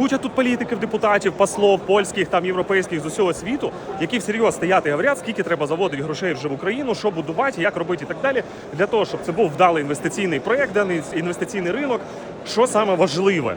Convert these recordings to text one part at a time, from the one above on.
Куча тут політиків, депутатів, послов, польських, там європейських з усього світу, які всерйоз стоять і говорять, скільки треба заводити грошей вже в Україну, що будувати, як робити і так далі, для того, щоб це був вдалий інвестиційний проєкт, даний інвестиційний ринок. Що саме важливе,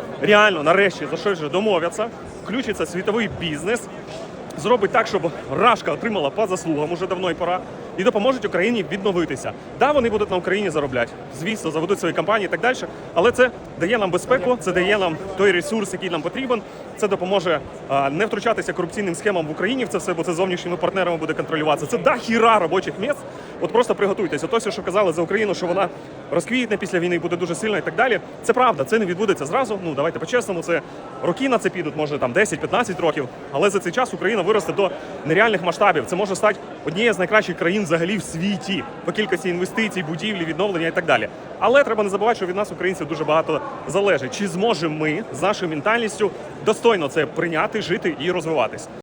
реально нарешті за щось вже домовляться, включиться світовий бізнес, зробить так, щоб Рашка отримала по заслугам уже давно і пора, і допоможуть Україні відновитися. Да, вони будуть на Україні заробляти. Звісно, заведуть свої компанії і так далі. Але це дає нам безпеку, це дає нам той ресурс, який нам потрібен. Це допоможе не втручатися корупційним схемам в Україні в це все, бо це зовнішніми партнерами буде контролюватися. Це да хіра робочих місць. От просто приготуйтесь. Ото все, що казали за Україну, що вона розквітне після війни, буде дуже сильна і так далі. Це правда, це не відбудеться зразу. Ну давайте по-чесному. Це роки на це підуть, може там 10-15 років. Але за цей час Україна виросте до нереальних масштабів. Це може стати однією з найкращих країн взагалі в світі по кількості інвестицій, будівлі, відновлення і так далі. Але треба не забувати, що від нас, українців, дуже багато залежить. Чи зможемо ми з нашою ментальністю достойно це прийняти, жити і розвиватись?